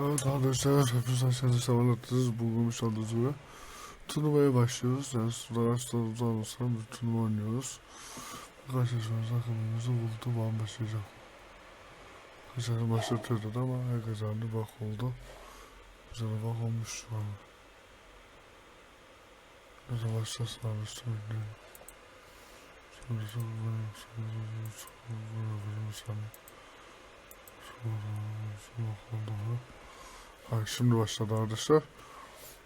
Evet arkadaşlar hepiniz aşağıda sabahlatırız. Bulmuş olduğunuz gibi. Turnuvaya başlıyoruz. Yani sular açtılar uzanırsa bir turnuva oynuyoruz. Karşılaşmamız takımımızı buldu. Ben başlayacağım. Kaçarı başlatıyordu ama her kazandı bak oldu. Güzel bak olmuş bana. Nasıl başlasın abi söyleyeyim. Sonra sonra sonra sonra sonra sonra sonra Bak şimdi başladı arkadaşlar.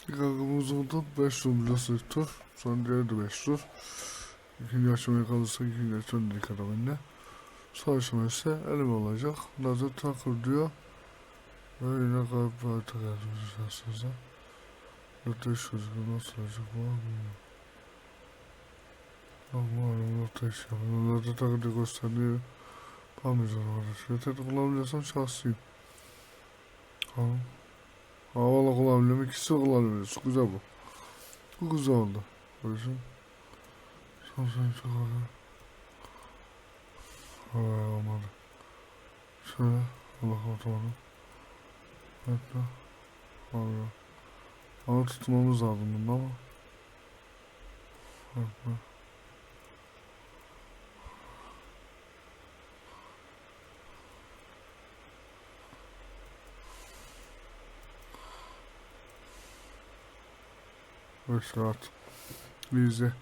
İlk oldu. 5 tur biliyorsun ilk tur. Sonra diğeri de 5 tur. İkinci aşamaya kalırsa ikinci aşamaya dedik adamınla. Son aşama ise elim olacak. Lazer takır diyor. Ve yine kalp ve artık yazmış aslında. Ateş gözüküyor. Nasıl olacak bu? Bilmiyorum. Allah'ım ateş yapıyor. Lazer takır diye gösteriyor. Yapamayacağım arkadaşlar. Yeter kullanabiliyorsam şahsiyim. Tamam. Havalı kullanabiliyorum. İkisi kullanabiliyoruz. Güzel bu. Bu güzel oldu. Görüşün. Son sen çok oldu. Havaya olmadı. Şöyle. Allah kapatamadım. Hatta. Havaya. Hava tutmamız lazım bunda ama. Hatta. Beş rahat. Vize.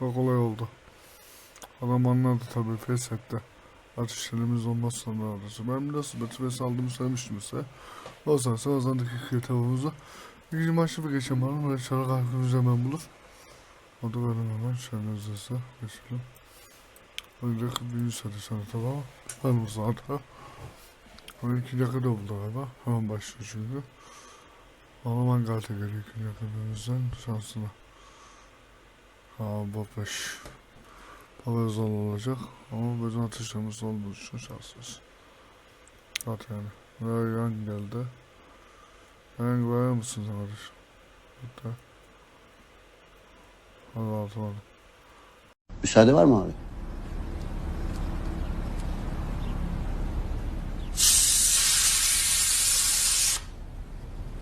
O kolay oldu. Adam anladı tabii pes etti. Atışlarımız olmazsa ne arası. Ben biraz Betfes aldığımı söylemiştim size. O zaman kazandık iki kitabımızı. İkinci maçı bir geçemedim. Böyle çarak hakkımızı hemen bulur. O da benim hemen şöyle hızlısı geçelim. Önce birinci sene sana tamam. Ben bu zaten. Onu ikinci dakikada buldu galiba. Hemen başlıyor çünkü. Alman geliyor ikinci dakikadamızdan şansına. Ha. Hava zor olacak ama bizim atışlarımız olduğu için şanssız. At yani. Ryan geldi. Ryan güvenir misin kardeşim? Hatta. Hadi atamadım. Müsaade var mı abi?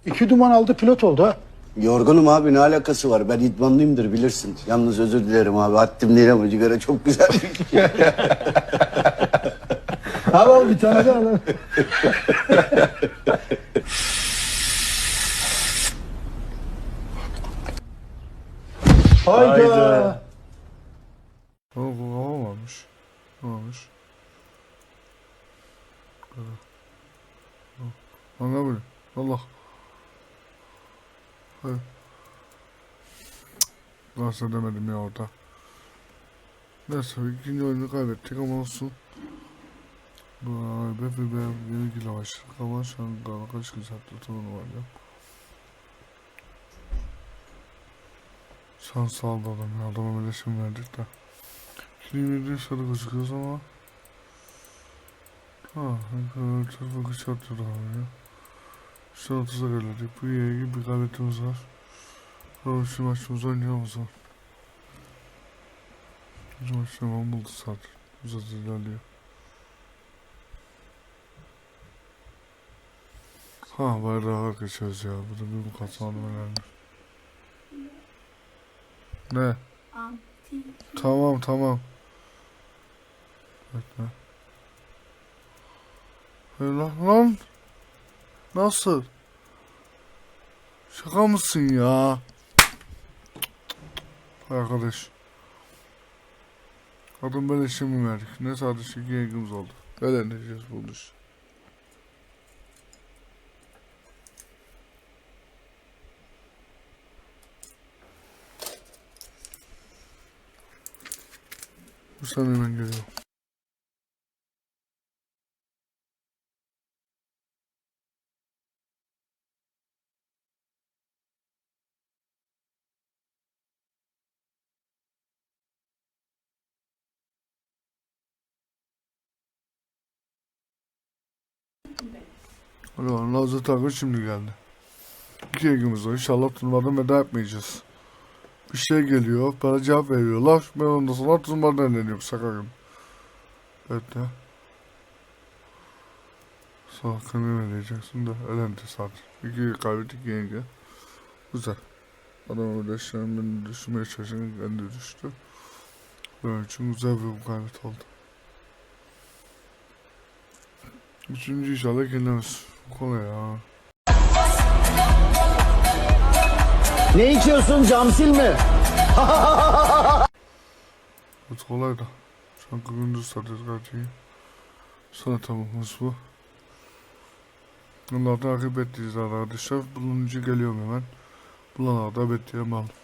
İki duman aldı pilot oldu ha. Yorgunum abi ne alakası var? Ben idmanlıyımdır bilirsin. Yalnız özür dilerim abi. Haddim değil ama sigara çok güzel. Al bir tane daha al. Hayda. Ama bu varmış. Varmış. Ana böyle. Allah. Hayır. Edemedim ya orada. Neyse ikinci oyunu kaybettik ama olsun. Vay be be be yeni kilo başladık ama şu an galiba kaç saattir turnu var ya. Şans aldı adam ya adama birleşim verdik de. 27 sarı gözüküyoruz ama Ha, tarafa güç atıyor abi ya. 30'a geldik. Bu iyi gibi bir galibiyetimiz var. Sonra şu maçımızı oynayalım o zaman. Şu maç hemen buldu zaten. Güzel ilerliyor. Ha bayrağı geçiyoruz ya. Bu da bir bu katmanı önemli. Ne? Tamam tamam. Bekle. Hayır lan, lan. Nasıl? Şaka mısın ya? Arkadaş. Adam böyle şimdi verdik. Ne sadece yengimiz oldu. Eğleneceğiz bu iş. Bu sene hemen geliyor. Ulan Nazlı Takır şimdi geldi. İki yengimiz var. İnşallah turnuvadan veda etmeyeceğiz. Bir şey geliyor. Bana cevap veriyorlar. Ben ondan sonra turnuvadan eleniyorum. Şaka gibi. Evet ya. hakkını vereceksin de elendi zaten. İki kaybettik yenge. Güzel. Adam öyle beni düşmeye çalışırken kendi düştü. Benim için güzel bir kaybet oldu. Üçüncü inşallah geliriz. Kolay ya. Ne içiyorsun camsil mi? Bu kolay da. Sanki gündüz satıyoruz gerçeği. Sana tamamımız bu. Bunlar takip ettiğiniz arkadaşlar. Bulununca geliyorum hemen. Bulana da bekliyorum aldım.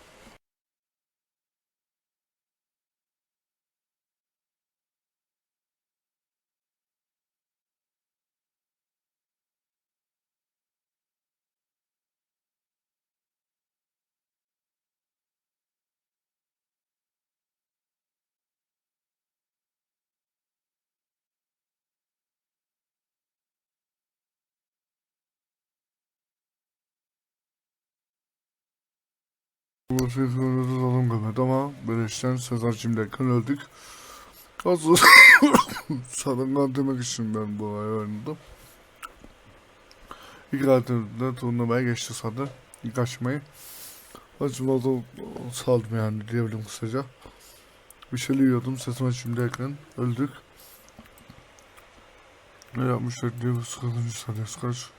Bu şey sonunda adam görmedi ama beleşten Sezar Cimdek'ten öldük. Asıl sarıngan demek için ben bu olaya oynadım. İlk altında turnuvaya geçti zaten. İlk açmayı. Acaba da saldım yani diyebilirim kısaca. Bir şeyler yiyordum Sezar Cimdek'ten öldük. Ne yapmışlar diye bir sıkıntı sanıyoruz kaç.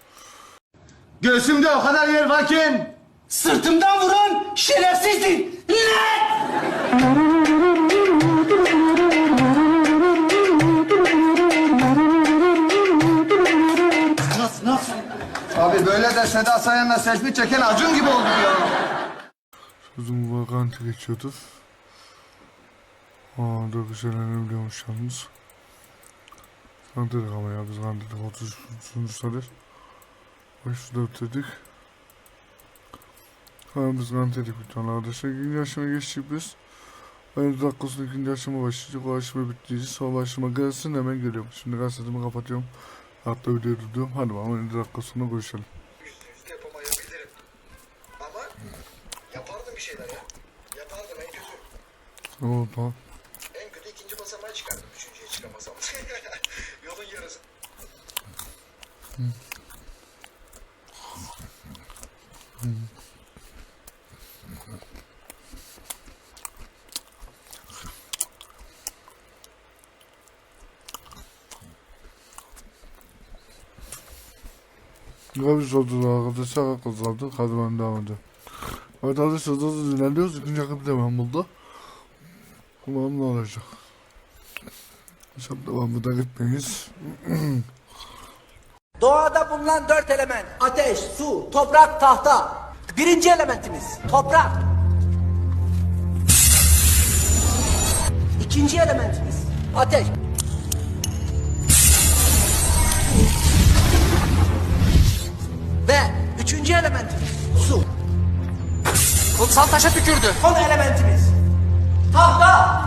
Göğsümde o kadar yer varken sırtımdan vuran şerefsizdir. Nasıl nasıl? Abi böyle de Seda Sayan'la selfie çeken Acun gibi oldu ya. Sözüm vakanti geçiyordu. Aa da güzellerini biliyormuş yalnız. Kan dedik ama ya biz kan dedik 30 sonuçları. 504 dedik. Ha biz kan dedik bir tane arkadaşlar. İkinci yaşıma geçtik biz. Ben dakikasında ikinci yaşıma başlayacak. O aşama bittiyse son aşama gelsin hemen geliyorum. Şimdi gazetemi kapatıyorum. Hatta videoyu durduruyorum. Hadi bakalım 50 dakika sonra görüşelim. yüzde yapamayabilirim. Ama yapardım bir şeyler ya. Yapardım en kötü. Ne oldu lan? Ya biz oldu arkadaşlar kazandık. Hadi ben devam edelim. Evet arkadaşlar hızlı ilerliyoruz. İkinci da ben buldu. Umarım ne olacak. İnşallah devamı da gitmeyiz. Doğada bulunan dört element ateş, su, toprak, tahta. Birinci elementimiz toprak. İkinci elementimiz ateş. Ve üçüncü elementimiz su. Kutsal taşa tükürdü. Son elementimiz tahta.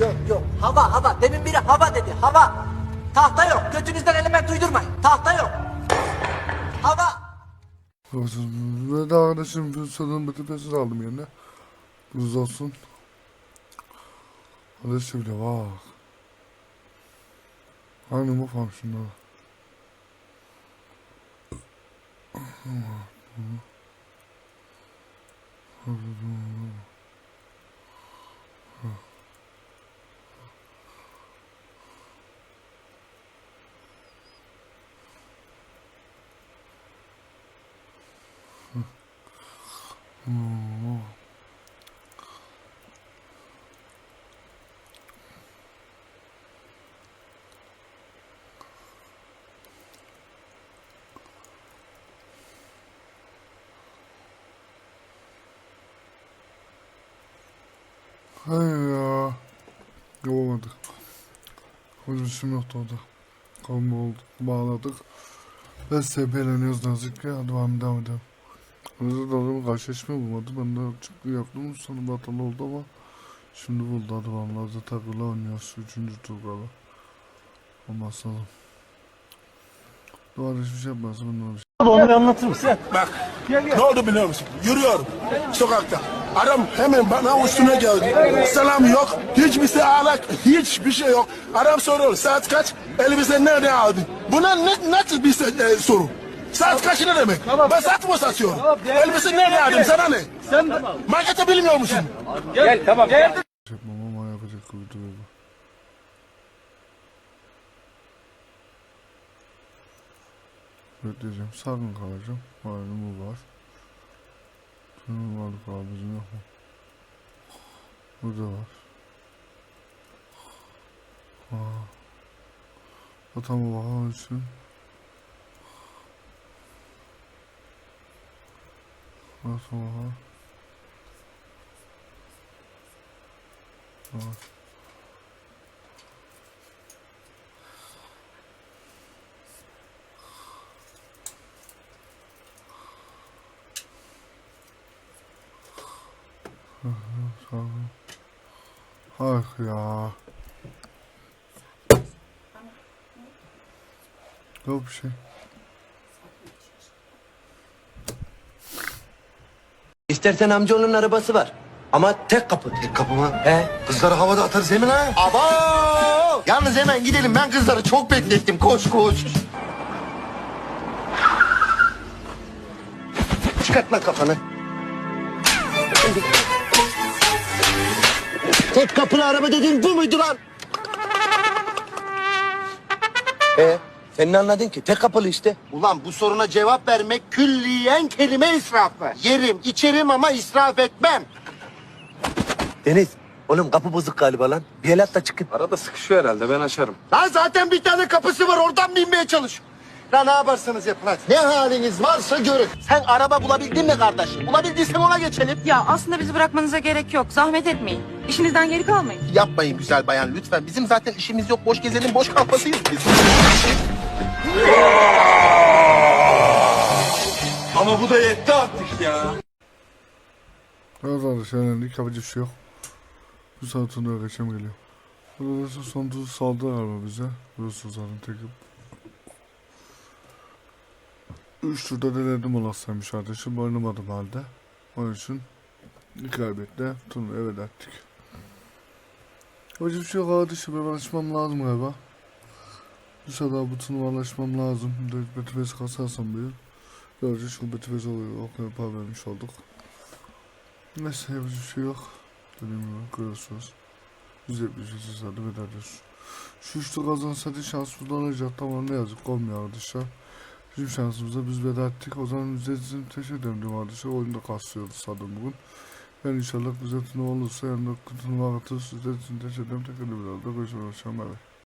Yok yok hava hava demin biri hava dedi hava. Tahta yok götünüzden element uydurmayın. Tahta yok. Hava. Ve de arkadaşım bir sanırım bütün pesini aldım yerine. Buz olsun. Arkadaşlar bile bak. Aynı bu falan Hmm. Hay ya. Yapamadık. Konuşum yoktu orada. Kalma oldu. Bağladık. Ve sepeleniyoruz nazik ki. Hadi bakalım devam edelim. Özür dilerim karşılaşma bulmadı. Ben de çıktı yaptım. Sonra hatalı oldu ama şimdi buldu. Hadi bakalım. Lazda takıla oynuyoruz. Üçüncü tur. Olmaz lazım. Doğru hiçbir şey yapmaz. Ben de ona bir şey Abi onu bir anlatır mısın? Ne oldu biliyor musun? Yürüyorum sokakta. Adam hemen bana üstüne geldi. Selam yok. Hiçbir şey alak. Hiçbir şey yok. Adam soruyor saat kaç? Elbise nerede aldın? Buna ne, nasıl bir şey, e, soru? Saat kaç ne demek? Ben saat mı satıyorum? Elbise nerede aldın? Sana ne? Sen markete bilmiyor musun? Yapmam ama yapacak gibi duruyor bu. Bekleyeceğim. Sakın kalacağım. Halim bu var. Şunun varlık abicim yok mu? Burada var. Aa. Atamı bakan için. Nasıl var? Var. Sağ ol. Ah ya. Yok bir şey. İstersen amcaoğlunun arabası var. Ama tek kapı. Tek kapı mı? He. Kızları havada atarız hemen ha. Aba! Yalnız hemen gidelim. Ben kızları çok beklettim. Koş koş. Çıkart lan kafanı. Tek kapılı araba dediğin bu muydu lan? He. Sen ne anladın ki? Tek kapılı işte. Ulan bu soruna cevap vermek külliyen kelime israfı. Yerim, içerim ama israf etmem. Deniz. Oğlum kapı bozuk galiba lan. Bir el at da çıkın. Arada sıkışıyor herhalde ben açarım. Lan zaten bir tane kapısı var oradan binmeye çalış. Lan ne yaparsanız yapın hadi. Ne haliniz varsa görün. Sen araba bulabildin mi kardeşim? Bulabildiysen ona geçelim. Ya aslında bizi bırakmanıza gerek yok. Zahmet etmeyin. İşinizden geri kalmayın. Yapmayın güzel bayan lütfen. Bizim zaten işimiz yok. Boş gezelim, boş kalmasıyız biz. Ama bu da yetti artık ya. Evet arkadaşlar öğrendik. Yapacak bir şey yok. Bu saatinde geçem geliyor. Burası son tuzu saldı galiba bize. Burası zaten tekip. Turda denedim olasıymış kardeşim. Oynamadım halde. Onun için kaybetle turnuvaya veda ettik. Hocam şey kardeşim. Ben alışmam lazım galiba. Sefer bu turnuvaya alışmam lazım. Betifes kasarsam bir. Böylece şu Betifes oluyor. O kadar para vermiş olduk. Neyse yapacak bir şey yok. Dediğim gibi görüyorsunuz. Hep bir şey hadi veda ediyoruz. Şu üçlü kazansaydı şansımız olacaktı ama ne yazık olmuyor arkadaşlar. Bizim şansımıza biz veda ettik. O zaman bize için teşekkür ederim arkadaşlar. Oyunda kasıyordu sanırım bugün. Yani inşallah bize turnuva olursa yanında turnuva atır. Sizler için teşekkür ederim. Tekrar bir daha da görüşmek üzere.